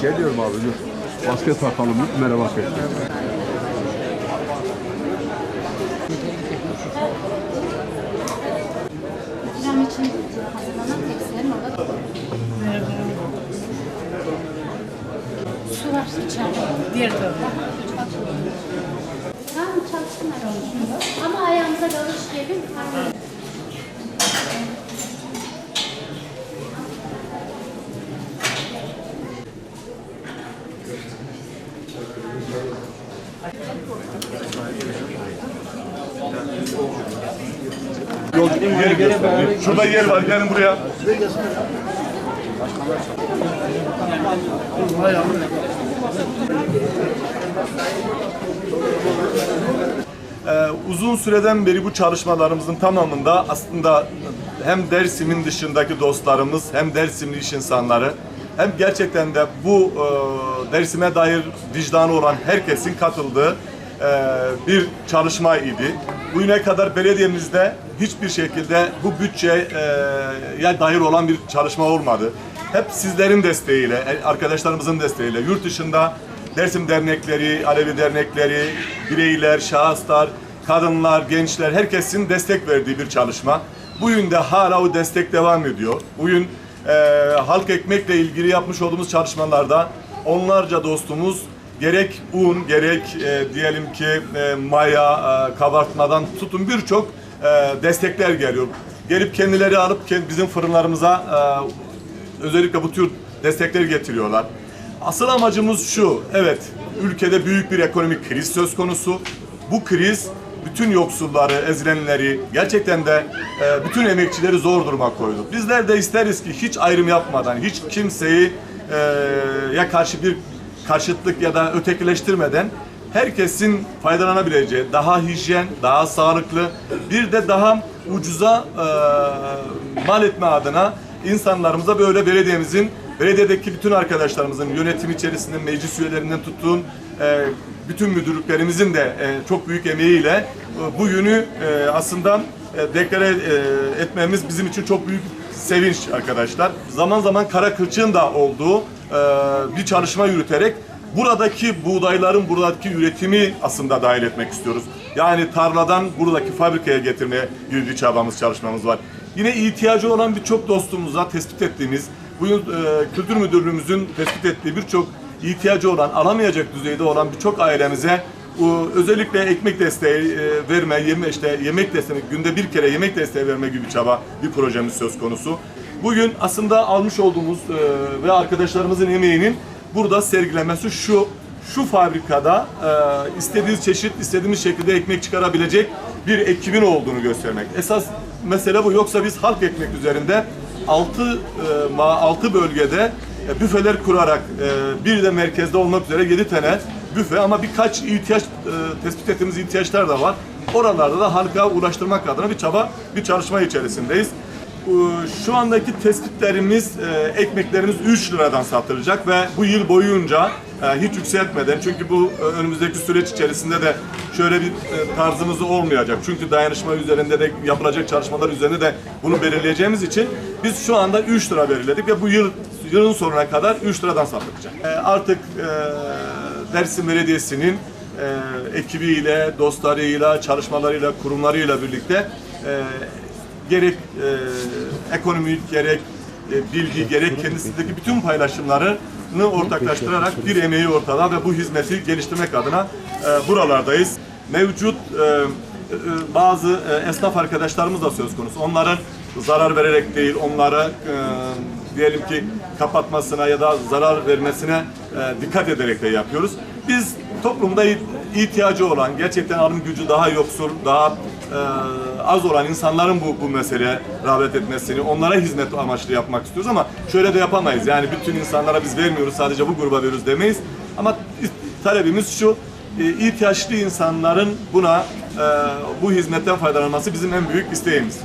Şey diyorum abi dur. Maske takalım. Merhaba. İkram için hazırlanan tepsilerin orada Su var içeride. Diğer tarafta. Tamam çalışsınlar. Ama ayağımıza kalır işleyelim. Göster. Şurada yer var. Gelin buraya. Ee, uzun süreden beri bu çalışmalarımızın tamamında aslında hem Dersim'in dışındaki dostlarımız hem Dersimli iş insanları hem gerçekten de bu e, Dersim'e dair vicdanı olan herkesin katıldığı e, bir çalışma idi. Bugüne kadar belediyemizde hiçbir şekilde bu bütçeye dair olan bir çalışma olmadı. Hep sizlerin desteğiyle, arkadaşlarımızın desteğiyle, yurt dışında Dersim dernekleri, Alevi dernekleri, bireyler, şahıslar, kadınlar, gençler, herkesin destek verdiği bir çalışma. Bugün de hala o destek devam ediyor. Bugün e, halk ekmekle ilgili yapmış olduğumuz çalışmalarda onlarca dostumuz gerek un, gerek e, diyelim ki e, maya, e, kabartmadan tutun birçok e, destekler geliyor. Gelip kendileri alıp bizim fırınlarımıza e, özellikle bu tür destekleri getiriyorlar. Asıl amacımız şu, evet ülkede büyük bir ekonomik kriz söz konusu. Bu kriz bütün yoksulları, ezilenleri, gerçekten de e, bütün emekçileri zor duruma koydu. Bizler de isteriz ki hiç ayrım yapmadan, hiç kimseyi e, ya karşı bir karşıtlık ya da ötekileştirmeden herkesin faydalanabileceği, daha hijyen, daha sağlıklı, bir de daha ucuza e, mal etme adına insanlarımıza böyle belediyemizin, belediyedeki bütün arkadaşlarımızın yönetim içerisinde meclis üyelerinden tuttuğun e, bütün müdürlüklerimizin de e, çok büyük emeğiyle e, bu yönü e, aslında e, deklare e, etmemiz bizim için çok büyük sevinç arkadaşlar. Zaman zaman kara kılçığın da olduğu bir çalışma yürüterek buradaki buğdayların buradaki üretimi aslında dahil etmek istiyoruz. Yani tarladan buradaki fabrikaya getirmeye gibi bir çabamız, çalışmamız var. Yine ihtiyacı olan birçok dostumuza tespit ettiğimiz, bu e, Kültür Müdürlüğümüzün tespit ettiği birçok ihtiyacı olan, alamayacak düzeyde olan birçok ailemize bu özellikle ekmek desteği e, verme, yeme, işte yemek desteği, günde bir kere yemek desteği verme gibi bir çaba, bir projemiz söz konusu. Bugün aslında almış olduğumuz e, ve arkadaşlarımızın emeğinin burada sergilemesi şu, şu fabrikada e, istediğiniz çeşit, istediğimiz şekilde ekmek çıkarabilecek bir ekibin olduğunu göstermek. Esas mesele bu. Yoksa biz halk ekmek üzerinde 6 6 bölgede e, büfeler kurarak e, bir de merkezde olmak üzere 7 tane büfe ama birkaç ihtiyaç e, tespit ettiğimiz ihtiyaçlar da var. Oralarda da halka ulaştırmak adına bir çaba, bir çalışma içerisindeyiz. Şu andaki tespitlerimiz, ekmeklerimiz 3 liradan satılacak ve bu yıl boyunca hiç yükseltmeden çünkü bu önümüzdeki süreç içerisinde de şöyle bir e, tarzımız olmayacak. Çünkü dayanışma üzerinde de yapılacak çalışmalar üzerinde de bunu belirleyeceğimiz için biz şu anda 3 lira belirledik ve bu yıl yılın sonuna kadar 3 liradan satılacak. E, Artık e, Dersim Belediyesi'nin e, ekibiyle, dostlarıyla, çalışmalarıyla, kurumlarıyla birlikte e, gerek e, ekonomik, gerek e, bilgi, gerek kendisindeki bütün paylaşımlarını ortaklaştırarak bir emeği ortada ve bu hizmeti geliştirmek adına e, buralardayız. Mevcut e, e, bazı e, esnaf arkadaşlarımız da söz konusu. Onların zarar vererek değil, onlara e, diyelim ki kapatmasına ya da zarar vermesine e, dikkat ederek de yapıyoruz. Biz toplumda ihtiyacı olan, gerçekten alım gücü daha yoksul, daha e, az olan insanların bu, bu meseleye rağbet etmesini, onlara hizmet amaçlı yapmak istiyoruz ama şöyle de yapamayız. Yani bütün insanlara biz vermiyoruz, sadece bu gruba veriyoruz demeyiz. Ama talebimiz şu, e, ihtiyaçlı insanların buna, e, bu hizmetten faydalanması bizim en büyük isteğimiz.